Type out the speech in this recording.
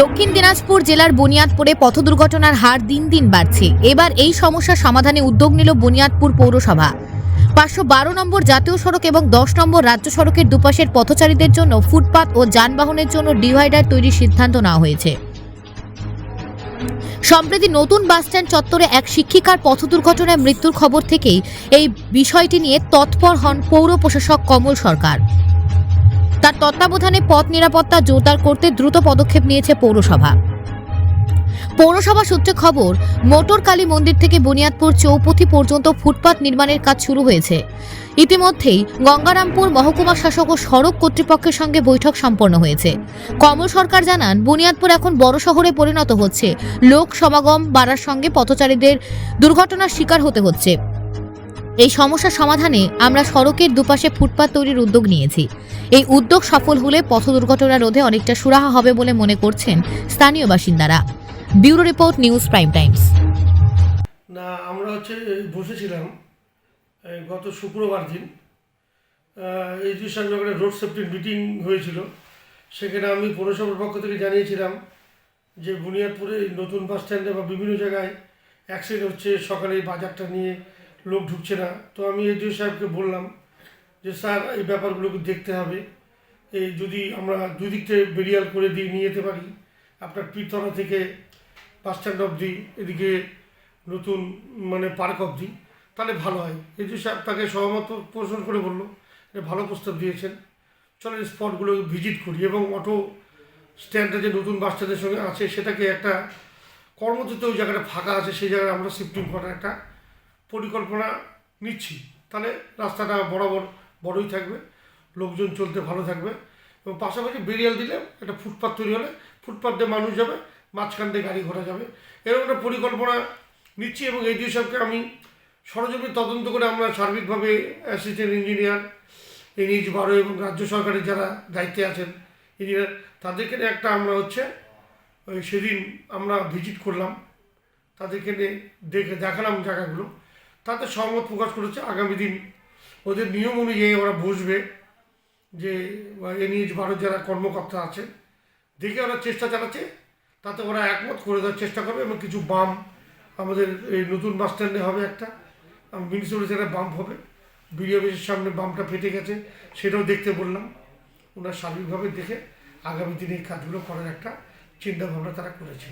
দক্ষিণ দিনাজপুর জেলার বুনিয়াদপুরে পথ দুর্ঘটনার হার দিন দিন বাড়ছে। এবার এই সমস্যা সমাধানে উদ্যোগ নিল বুনিয়াদপুর পৌরসভা। পাঁচশো বারো নম্বর জাতীয় সড়ক এবং দশ নম্বর রাজ্য সড়কের দুপাশের পথচারীদের জন্য ফুটপাত ও যানবাহনের জন্য ডিভাইডার তৈরির সিদ্ধান্ত নেওয়া হয়েছে। সম্প্রতি নতুন বাসস্ট্যান্ড চত্বরে এক শিক্ষিকার পথ দুর্ঘটনায় মৃত্যুর খবর থেকেই এই বিষয়টি নিয়ে তৎপর হন পৌর প্রশাসক কমল সরকার। তার তত্ত্বাবধানে পথ নিরাপত্তা জোরদার করতে দ্রুত পদক্ষেপ নিয়েছে পৌরসভা। পৌরসভা সূত্রে খবর, মোটর কালী মন্দির থেকে বুনিয়াদপুর চৌপথি পর্যন্ত ফুটপাত নির্মাণের কাজ শুরু হয়েছে। ইতিমধ্যেই গঙ্গারামপুর মহকুমা শাসক ও সড়ক কর্তৃপক্ষের সঙ্গে বৈঠক সম্পন্ন হয়েছে। কমল সরকার জানান, বুনিয়াদপুর এখন বড় শহরে পরিণত হচ্ছে। লোক সমাগম বাড়ার সঙ্গে পথচারীদের দুর্ঘটনার শিকার হতে হচ্ছে। এই সমস্যা সমাধানে আমরা সড়কের দুপাশে ফুটপাত তৈরির উদ্যোগ নিয়েছি। এই উদ্যোগ সফল হলে পথ দুর্ঘটনা রোধে অনেকটা সুরাহা হবে বলে মনে করছেন স্থানীয় বাসিন্দারা। Bureau report, News Prime Times. না, আমরা হচ্ছে বসেছিলাম গত শুক্রবার দিন। এই যে রোড সেফটির মিটিং হয়েছিল। সেখানে আমি পৌরসভার পক্ষ থেকে জানিয়েছিলাম যে বুনিয়াদপুরে নতুন বাস স্ট্যান্ডে বা বিভিন্ন জায়গায় অ্যাক্সিডেন্ট হচ্ছে। সকালে বাজারটা নিয়ে লোক ঢুকছে না। তো আমি এডিও সাহেবকে বললাম যে, স্যার, এই ব্যাপারগুলোকে দেখতে হবে? এই যদি আমরা দুই দিক থেকে বেরিয়াল করে দিয়ে নিয়ে যেতে পারি, আপনার পীরতলা থেকে বাস স্ট্যান্ড অবধি, এদিকে নতুন মানে পার্ক অবধি, তাহলে ভালো হয়। যে সাহেব তাকে সহমত পোষণ করে বলল ভালো প্রস্তাব দিয়েছেন। চলেন স্পটগুলো ভিজিট করি এবং অটো স্ট্যান্ডটা যে নতুন বাস স্ট্যান্ডের সঙ্গে আছে, সেটাকে একটা কর্মযুক্ত ওই জায়গাটা ফাঁকা আছে, সেই জায়গায় আমরা শিফটিং করার একটা পরিকল্পনা নিচ্ছি, তাহলে রাস্তাটা বরাবর বড়ই থাকবে, লোকজন চলতে ভালো থাকবে এবং পাশাপাশি বেরিয়াল দিলে একটা ফুটপাথ তৈরি হলে ফুটপাথ দিয়ে মানুষ যাবে, মাঝখান দিয়ে গাড়ি ঘোড়া যাবে। এরকম একটা পরিকল্পনা নিচ্ছি এবং এই সবকে আমি সরজমিন তদন্ত করে আমরা সার্বিকভাবে অ্যাসিস্ট্যান্ট ইঞ্জিনিয়ার এনএইচ বারো এবং রাজ্য সরকারের যারা দায়িত্বে আছেন ইঞ্জিনিয়ার তাদেরকে নিয়ে একটা আমরা হচ্ছে ওই সেদিন আমরা ভিজিট করলাম। তাদেরকে নিয়ে দেখে দেখালাম জায়গাগুলো। তাতে সহমত প্রকাশ করেছে আগামী দিন। ওদের নিয়ম অনুযায়ী ওরা বুঝবে যে এ এনএইচ বারো যারা কর্মকর্তা আছে, দেখে ওরা চেষ্টা চালাচ্ছে, তাতে ওরা একমত করে দেওয়ার চেষ্টা করবে এবং কিছু বাম আমাদের এই নতুন বাস স্ট্যান্ডে হবে একটা। মিউনিসিপ্যালিটি একটা বাম্প হবে। বিডিও অফিসের সামনে বাম্পটা ফেটে গেছে, সেটাও দেখতে বললাম। ওনার সার্বিকভাবে দেখে আগামী দিনে এই কাজগুলো করার একটা চিন্তা ভাবনা তারা করেছে।